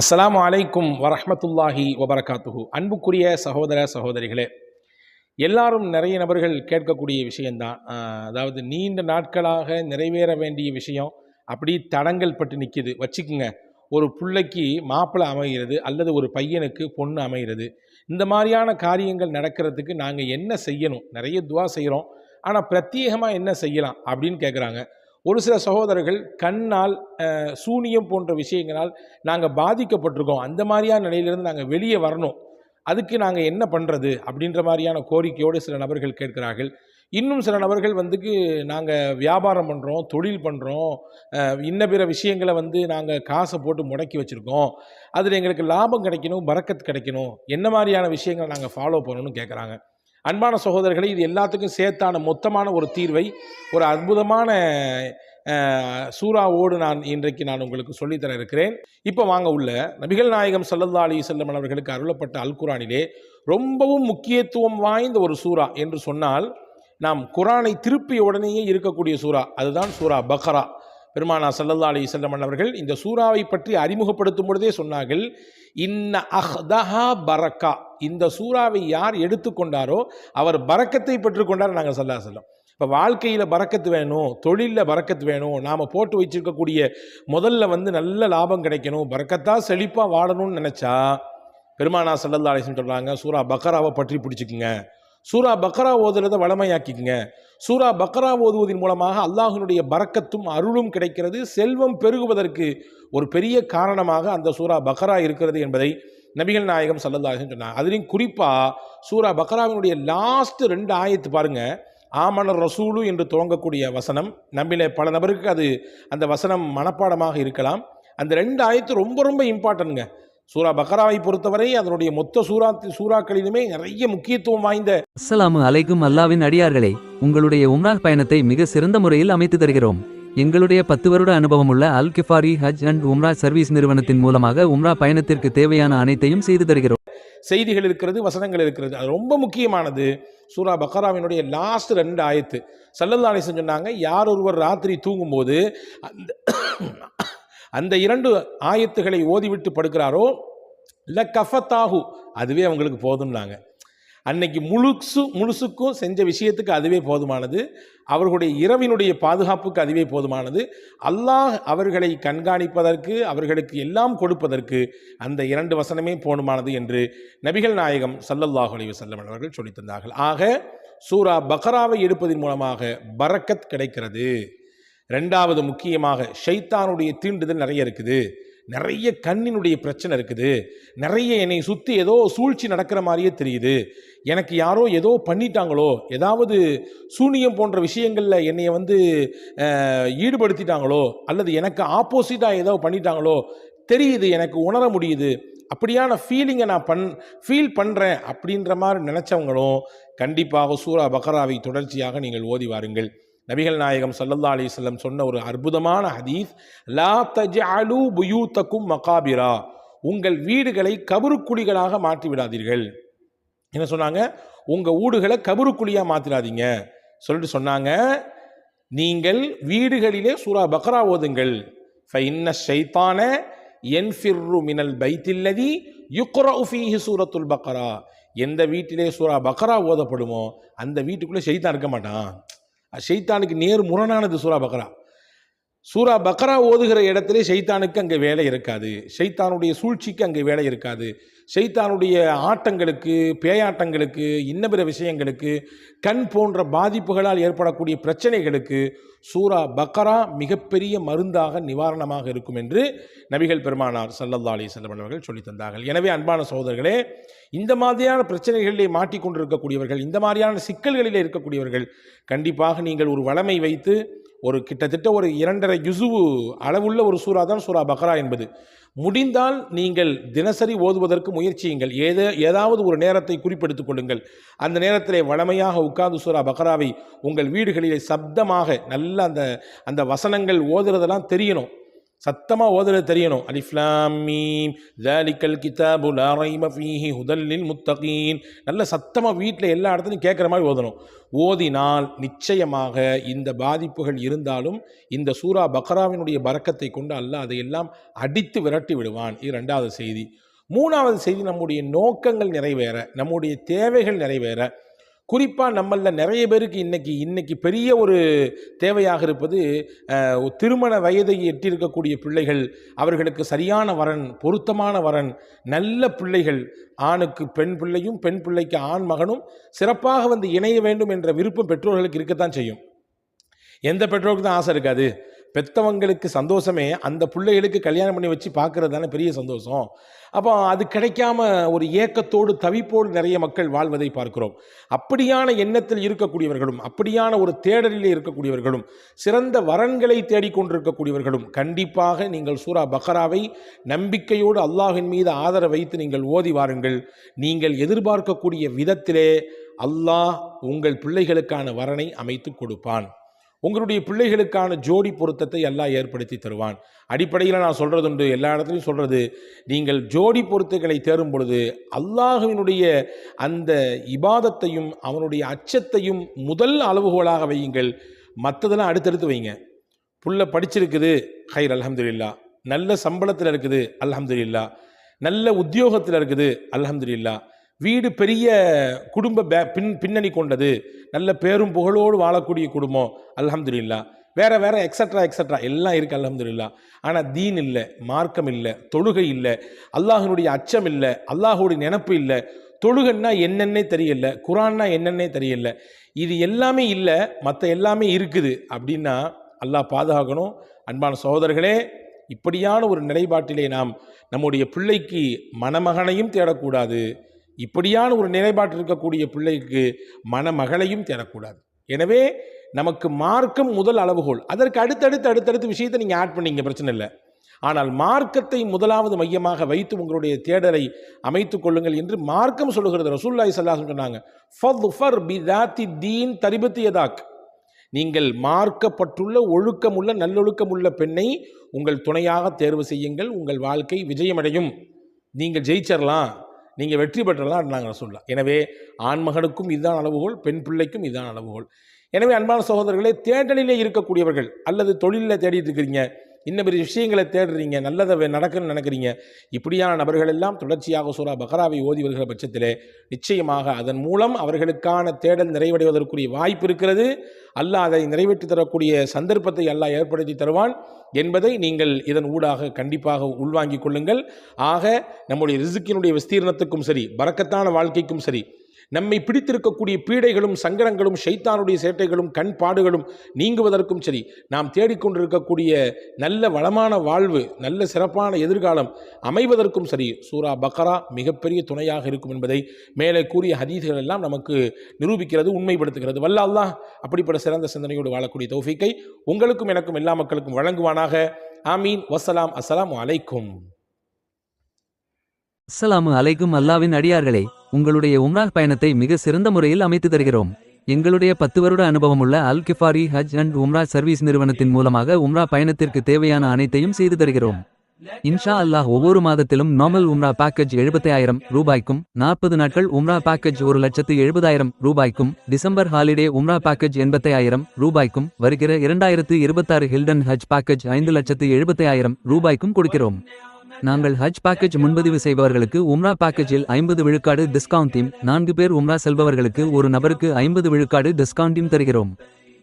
அஸ்ஸலாமு அலைக்கும் வரஹமத்துல்லாஹி வபரகாத்துஹு. அன்புக்குரிய சகோதர சகோதரிகளே எல்லாரும் நிறைய நபர்கள் கேட்கக்கூடிய விஷயந்தான் அதாவது நீண்ட நாட்களாக நிறைவேற வேண்டிய விஷயம் அப்படி தடங்கள் பட்டு நிற்கிது வச்சுக்குங்க ஒரு பிள்ளைக்கு மாப்பிள்ளை அமைகிறது அல்லது ஒரு பையனுக்கு பொண்ணு அமைகிறது. இந்த மாதிரியான காரியங்கள் நடக்கிறதுக்கு நாங்கள் என்ன செய்யணும்? நிறைய துவா செய்கிறோம் ஆனால் பிரத்யேகமாக என்ன செய்யலாம்? அப்படின்னு கேட்குறாங்க ஒரு சில சகோதரர்கள் கண்ணால் சூனியம் போன்ற விஷயங்களால் நாங்கள் பாதிக்கப்பட்டிருக்கோம். அந்த மாதிரியான நிலையிலிருந்து நாங்கள் வெளியே வரணும். அதுக்கு நாங்கள் என்ன பண்ணுறது அப்படின்ற மாதிரியான கோரிக்கையோடு சில நபர்கள் கேட்கிறார்கள். இன்னும் சில நபர்கள் வந்துக்கு நாங்கள் வியாபாரம் பண்ணுறோம் தொழில் பண்ணுறோம் இன்ன பிற விஷயங்களை வந்து நாங்கள் காசை போட்டு முடக்கி வச்சுருக்கோம். அதில் எங்களுக்கு லாபம் கிடைக்கணும் பறக்கத்து கிடைக்கணும். என்ன மாதிரியான விஷயங்களை நாங்கள் ஃபாலோ பண்ணணும்னு கேட்குறாங்க. அன்பான சகோதரர்களே இது எல்லாத்துக்கும் சேர்த்தான மொத்தமான ஒரு தீர்வை ஒரு அற்புதமான சூறாவோடு நான் இன்றைக்கு நான் உங்களுக்கு சொல்லித்தர இருக்கிறேன் இப்போ வாங்க உள்ள நபிகள் நாயகம் சல்லல்லா அலி செல்லம் அவர்களுக்கு அருளப்பட்ட அல் குரானிலே ரொம்பவும் முக்கியத்துவம் வாய்ந்த ஒரு சூறா என்று சொன்னால் நாம் குரானை திருப்பிய உடனேயே இருக்கக்கூடிய சூறா அதுதான் சூரா பக்ரா. பெருமானா சல்லல்லா அலி வஸல்லம் அவர்கள் இந்த சூறாவை பற்றி அறிமுகப்படுத்தும் பொழுதே சொன்னார்கள் இன்ன அஹ்தஹா பரக்கா. இந்த சூறாவை யார் எடுத்துக்கொண்டாரோ அவர் பறக்கத்தை பெற்றுக்கொண்டார் நாங்கள் சல்லா செல்லம் இப்போ வாழ்க்கையில் பறக்கத்து வேணும் தொழிலில் பறக்கத்து வேணும் நாம் போட்டு வச்சிருக்கக்கூடிய முதல்ல வந்து நல்ல லாபம் கிடைக்கணும் பறக்கத்தா செழிப்பாக வாழணும்னு நினச்சா பெருமானா சல்லல்லா அலிஸ்லம் சொல்கிறாங்க சூரா பக்கராவை பற்றி பிடிச்சிக்குங்க. சூரா பக்கரா ஓதுறதை வளமையாக்கிக்குங்க. சூரா பக்கரா ஓதுவதன் மூலமாக அல்லாஹினுடைய பறக்கத்தும் அருளும் கிடைக்கிறது செல்வம் பெருகுவதற்கு ஒரு பெரிய காரணமாக அந்த சூரா பக்கரா இருக்கிறது என்பதை நபிகள் நாயகம் சல்லல்லா சொன்னாங்க. அதுலேயும் குறிப்பாக சூரா பக்கராவினுடைய லாஸ்ட் ரெண்டு ஆயத்து பாருங்கள் ஆமனர் ரசூலு என்று துவங்கக்கூடிய வசனம். நம்மில பல நபருக்கு அது அந்த வசனம் மனப்பாடமாக இருக்கலாம். அந்த ரெண்டு ஆயத்து ரொம்ப ரொம்ப இம்பார்ட்டன்ங்க சூரா பக்ராவை பொறுத்தவரை அதனுடைய மொத்த சூரா சூறாக்களிலுமே நிறைய முக்கியத்துவம் வாய்ந்த அஸ்ஸலாமு அலைக்கும் அல்லாவின் அடியார்களே உங்களுடைய உம்ரா பயணத்தை மிக சிறந்த முறையில் அமைத்து தருகிறோம். எங்களுடைய பத்து வருட அனுபவமுள்ள Al Ghifari Hajj and Umrah service நிறுவனத்தின் மூலமாக உம்ரா பயணத்திற்கு தேவையான அனைத்தையும் செய்து தருகிறோம். செய்திகள் இருக்கிறது வசனங்கள் இருக்கிறது. அது ரொம்ப முக்கியமானது. சூரா பக்ராவினுடைய லாஸ்ட் ரெண்டு ஆயத்து. சல்லல்லா அலிசன் சொன்னாங்க யார் ஒருவர் ராத்திரி தூங்கும்போது அந்த அந்த இரண்டு ஆயத்துகளை ஓதிவிட்டு படுக்கிறாரோ இல்லை கஃபத்தாகு அதுவே அவங்களுக்கு போதும்னாங்க. அன்னைக்கு முழுசு முழுசுக்கும் செஞ்ச விஷயத்துக்கு அதுவே போதுமானது. அவர்களுடைய இரவினுடைய பாதுகாப்புக்கு அதுவே போதுமானது. அல்லாஹ் அவர்களை கண்காணிப்பதற்கு அவர்களுக்கு எல்லாம் கொடுப்பதற்கு அந்த இரண்டு வசனமே போதுமானது என்று நபிகள் நாயகம் ஸல்லல்லாஹு அலி வஸல்லம் அவர்கள் சொல்லித் தந்தார்கள் ஆக சூரா பக்ராவை எடுப்பதன் மூலமாக பரக்கத் கிடைக்கிறது. ரெண்டாவது முக்கியமாக ஷைத்தானுடைய தீண்டுதல் நிறைய இருக்குது. நிறைய கண்ணினுடைய பிரச்சனை இருக்குது. நிறைய என்னை சுற்றி ஏதோ சூழ்ச்சி நடக்கிற மாதிரியே தெரியுது. எனக்கு யாரோ ஏதோ பண்ணிட்டாங்களோ ஏதாவது சூனியம் போன்ற விஷயங்களில் என்னை வந்து ஈடுபடுத்திட்டாங்களோ அல்லது எனக்கு ஆப்போசிட்டாக ஏதோ பண்ணிட்டாங்களோ தெரியுது எனக்கு உணர முடியுது. அப்படியான ஃபீலிங்கை நான் பண் ஃபீல் பண்ணுறேன் அப்படின்ற மாதிரி நினச்சவங்களும் கண்டிப்பாக சூரா பக்ராவை தொடர்ச்சியாக நீங்கள் ஓதி வாருங்கள். நபிகள் நாயகம் சல்லல்லா அலி சொல்லம் சொன்ன ஒரு அற்புதமான ஹதீஸ் லா தஜ்அலு புயூத்தக்கும் மகாபிரா. உங்கள் வீடுகளை கபருக்குழிகளாக மாற்றி விடாதீர்கள் என்ன சொன்னாங்க? உங்கள் ஊடுகளை கபருக்குழியாக மாற்றிடாதீங்க சொல்லிட்டு சொன்னாங்க நீங்கள் வீடுகளிலே சூரா பக்ரா ஓதுங்கள். ஃபைன்ன ஷைத்தான என்ஃபிர்ரு மினல் பைத்தில்லதி யுக்ரா உஃபீஹி சூரத்துல் பக்ரா. எந்த வீட்டிலே சூரா பக்ரா ஓதப்படுமோ அந்த வீட்டுக்குள்ளே ஷைத்தான் இருக்க மாட்டான். ஷைத்தானுக்கு நேர் முரணானது சூரா பக்ரா. சூரா பக்ரா ஓதுகிற இடத்துல ஷைத்தானுக்கு அங்கே வேலை இருக்காது. ஷைத்தானுடைய சூழ்ச்சிக்கு அங்கே வேலை இருக்காது. ஷைத்தானுடைய ஆட்டங்களுக்கு பேயாட்டங்களுக்கு இன்ன பிற விஷயங்களுக்கு கண் போன்ற பாதிப்புகளால் ஏற்படக்கூடிய பிரச்சனைகளுக்கு சூரா பக்ரா மிகப்பெரிய மருந்தாக நிவாரணமாக இருக்கும் என்று நபிகள் பெருமானார் சல்லல்லா அலி செல்லம் அவர்கள் சொல்லித் தந்தார்கள். எனவே அன்பான சகோதரர்களே இந்த மாதிரியான பிரச்சனைகளிலே மாட்டிக்கொண்டிருக்கக்கூடியவர்கள் இந்த மாதிரியான சிக்கல்களிலே இருக்கக்கூடியவர்கள் கண்டிப்பாக நீங்கள் ஒரு வளமை வைத்து ஒரு கிட்டத்தட்ட ஒரு இரண்டரை யுசுவு அளவுள்ள ஒரு சூறா தான் சூரா பக்ரா என்பது. முடிந்தால் நீங்கள் தினசரி ஓதுவதற்கு முயற்சியுங்கள். ஏதோ ஏதாவது ஒரு நேரத்தை குறிப்பெடுத்துக் கொள்ளுங்கள். அந்த நேரத்திலே வளமையாக உட்கார்ந்து சூரா பக்ராவை உங்கள் வீடுகளிலே சப்தமாக நல்ல அந்த அந்த வசனங்கள் ஓதுறதெல்லாம் தெரியணும். சத்தமாக ஓதுறது தெரியணும். அலிஃப்லாமீம் ஜாலிக்கல் கிதாபு லாரைமஃபீஹி ஹுதல்லில் முத்தகீன் நல்ல சத்தமாக வீட்டில் எல்லா இடத்துலையும் கேட்குற மாதிரி ஓதணும். ஓதினால் நிச்சயமாக இந்த பாதிப்புகள் இருந்தாலும் இந்த சூரா பக்ராவினுடைய பறக்கத்தை கொண்டு அல்லாஹ் அதையெல்லாம் அடித்து விரட்டி விடுவான். இது ரெண்டாவது செய்தி. மூணாவது செய்தி நம்முடைய நோக்கங்கள் நிறைவேற நம்முடைய தேவைகள் நிறைவேற. குறிப்பாக நம்மளில் நிறைய பேருக்கு இன்னைக்கு இன்னைக்கு பெரிய ஒரு தேவையாக இருப்பது திருமண வயதை எட்டியிருக்கக்கூடிய பிள்ளைகள் அவர்களுக்கு சரியான வரன் பொருத்தமான வரன் நல்ல பிள்ளைகள் ஆணுக்கு பெண் பிள்ளையும் பெண் பிள்ளைக்கு ஆண் மகனும் சிறப்பாக வந்து இணைய வேண்டும் என்ற விருப்பம் பெற்றோர்களுக்கு இருக்கத்தான் செய்யும். எந்த பெற்றோருக்கு தான் ஆசை இருக்காது? பெத்தவங்களுக்கு சந்தோஷமே அந்த பிள்ளைகளுக்கு கல்யாணம் பண்ணி வச்சு பார்க்கறது தானே பெரிய சந்தோஷம். அப்போ அது கிடைக்காம ஒரு ஏக்கத்தோடு தவிப்போடு நிறைய மக்கள் வாழ்வதை பார்க்கிறோம். அப்படியான எண்ணத்தில் இருக்கக்கூடியவர்களும் அப்படியான ஒரு தேடலில் இருக்கக்கூடியவர்களும் சிறந்த வரன்களை தேடிக்கொண்டிருக்கக்கூடியவர்களும் கண்டிப்பாக நீங்கள் சூரா பக்ராவை நம்பிக்கையோடு அல்லாஹின் மீது ஆதரவு வைத்து நீங்கள் ஓதி வாருங்கள். நீங்கள் எதிர்பார்க்கக்கூடிய விதத்திலே அல்லாஹ் உங்கள் பிள்ளைகளுக்கான வரனை அமைத்து கொடுப்பான். உங்களுடைய பிள்ளைகளுக்கான ஜோடி பொருத்தத்தை எல்லாம் ஏற்படுத்தி தருவான். அடிப்படையில் நான் சொல்கிறதுண்டு எல்லா இடத்துலையும் சொல்கிறது நீங்கள் ஜோடி பொருத்துகளை தேரும் பொழுது அல்லாஹுவினுடைய அந்த இபாதத்தையும் அவனுடைய அச்சத்தையும் முதல் அளவுகோலாக வையுங்கள். மற்றதெல்லாம் அடுத்தடுத்து வைங்க. புள்ள படிச்சிருக்குது ஹைர் அல்ஹம்துலில்லா நல்ல சம்பளத்தில் இருக்குது அல்ஹம்துலில்லா நல்ல உத்தியோகத்தில் இருக்குது அல்ஹம்துலில்லா வீடு பெரிய குடும்ப பே பின் பின்னணி கொண்டது. நல்ல பேரும் புகழோடு வாழக்கூடிய குடும்பம். அலமதுல்லா வேற வேற எக்ஸட்ரா எக்ஸட்ரா எல்லாம் இருக்குது அலமதுல்லா ஆனால் தீன் இல்லை மார்க்கம் இல்லை தொழுகை இல்லை அல்லாஹினுடைய அச்சம் இல்லை அல்லாஹுடைய நினப்பு இல்லை. தொழுகன்னா என்னன்னே தெரியல குரான்னா என்னென்னே தெரியல. இது எல்லாமே இல்லை மற்ற எல்லாமே இருக்குது. அப்படின்னா அல்லாஹ் பாதுகாக்கணும். அன்பான சகோதரர்களே இப்படியான ஒரு நிலைப்பாட்டிலே நாம் நம்முடைய பிள்ளைக்கு மணமகனையும் தேடக்கூடாது. இப்படியான ஒரு நிலைப்பாட்டில் இருக்கக்கூடிய பிள்ளைக்கு மணமகளையும் தேடக்கூடாது. எனவே நமக்கு மார்க்கம் முதல் அளவுகோல். அதற்கு அடுத்தடுத்து அடுத்தடுத்து விஷயத்தை நீங்கள் ஆட் பண்ணீங்க பிரச்சனை இல்லை. ஆனால் மார்க்கத்தை முதலாவது மையமாக வைத்து உங்களுடைய தேடலை அமைத்துக் கொள்ளுங்கள் என்று மார்க்கம் சொல்லுகிறது. ரசூல்லாய் சல்லாஹ் சொன்னாங்க ஃபர் பி தாத்தி தீன் தரிபத்தியதாக் நீங்கள் மார்க்கப்பட்டுள்ள ஒழுக்கமுள்ள நல்லொழுக்கமுள்ள பெண்ணை உங்கள் துணையாக தேர்வு செய்யுங்கள். உங்கள் வாழ்க்கை விஜயமடையும். நீங்கள் ஜெயிச்சிடலாம் நீங்கள் வெற்றி பெற்றலாம் நாங்கள் சொல்லலாம். எனவே ஆண்மகனுக்கும் இதுதான் அளவுகோல் பெண் பிள்ளைக்கும் இதுதான் அளவுகோல். எனவே அன்பான சகோதரர்களே தேடலிலே இருக்கக்கூடியவர்கள் அல்லது தொழிலில் தேடிட்டு இருக்கிறீங்க இன்ன பெரிய விஷயங்களை தேடுறீங்க நல்லதை நடக்குன்னு நினைக்கிறீங்க. இப்படியான நபர்கள் எல்லாம் தொடர்ச்சியாக சூரா பக்ராவை ஓதி வருகிற பட்சத்திலே நிச்சயமாக அதன் மூலம் அவர்களுக்கான தேடல் நிறைவடைவதற்குரிய வாய்ப்பு இருக்கிறது. அல்லாஹ் அதை நிறைவேற்றி தரக்கூடிய சந்தர்ப்பத்தை அல்லாஹ் ஏற்படுத்தி தருவான் என்பதை நீங்கள் இதன் ஊடாக கண்டிப்பாக உள்வாங்கிக் கொள்ளுங்கள். ஆக நம்முடைய ரிசுக்கினுடைய விஸ்தீர்ணத்துக்கும் சரி பறக்கத்தான வாழ்க்கைக்கும் சரி நம்மை பிடித்திருக்கக்கூடிய பீடைகளும் சங்கடங்களும் ஷைத்தானுடைய சேட்டைகளும் கண் பாடுகளும் நீங்குவதற்கும் சரி நாம் தேடிக்கொண்டிருக்கக்கூடிய நல்ல வளமான வாழ்வு நல்ல சிறப்பான எதிர்காலம் அமைவதற்கும் சரி சூரா பக்ரா மிகப்பெரிய துணையாக இருக்கும் என்பதை மேலே கூறிய ஹதீஸ்கள் எல்லாம் நமக்கு நிரூபிக்கிறது உண்மைப்படுத்துகிறது. வல்ல அல்லாஹ் அப்படிப்பட்ட சிறந்த சிந்தனையோடு வாழக்கூடிய தௌஃபிக்கை உங்களுக்கும் எனக்கும் எல்லா மக்களுக்கும் வழங்குவானாக. ஆமீன். வசலாம் அஸ்லாம் அலைக்கும். அஸ்ஸலாமு அலைக்கும் அல்லாவின் அடியார்களே உங்களுடைய உம்ரா பயணத்தை மிக சிறந்த முறையில் அமைத்து தருகிறோம். எங்களுடைய பத்து வருட அனுபவமுள்ள Al Ghifari Hajj and Umrah service நிறுவனத்தின் மூலமாக உம்ரா பயணத்திற்கு தேவையான அனைத்தையும் செய்து தருகிறோம். இன்ஷா அல்லாஹ் ஒவ்வொரு மாதத்திலும் நார்மல் உம்ரா பேக்கேஜ் எழுபத்தாயிரம் ரூபாய்க்கும் நாற்பது நாட்கள் உம்ரா பேக்கேஜ் ஒரு லட்சத்து எழுபதாயிரம் ரூபாய்க்கும் டிசம்பர் ஹாலிடே உம்ரா பேக்கேஜ் எண்பத்தாயிரம் ரூபாய்க்கும் வருகிற இரண்டாயிரத்து இருபத்தாறு ஹில்டன் ஹஜ் பேக்கேஜ் ஐந்து லட்சத்து எழுபத்தாயிரம் ரூபாய்க்கும் கொடுக்கிறோம். நாங்கள் ஹஜ் பேக்கேஜ் முன்பதிவு செய்பவர்களுக்கு உம்ரா பேக்கேஜில் ஐம்பது விழுக்காடு டிஸ்கவுண்டையும் நான்கு பேர் உம்ரா செல்பவர்களுக்கு ஒரு நபருக்கு ஐம்பது விழுக்காடு டிஸ்கவுண்டையும் தருகிறோம்.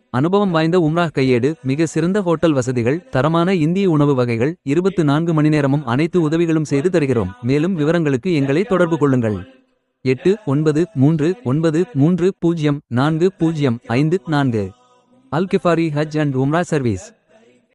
அனுபவம் வாய்ந்த உம்ரா கையேடு மிக சிறந்த ஹோட்டல் வசதிகள் தரமான இந்திய உணவு வகைகள் இருபத்து நான்கு மணி நேரமும் அனைத்து உதவிகளும் செய்து தருகிறோம். மேலும் விவரங்களுக்கு எங்களை தொடர்பு கொள்ளுங்கள். எட்டு ஒன்பது மூன்று ஒன்பது மூன்று பூஜ்ஜியம் நான்கு பூஜ்ஜியம் ஐந்து நான்கு. அல்கிஃபாரி ஹஜ் அண்ட் உம்ரா சர்வீஸ்.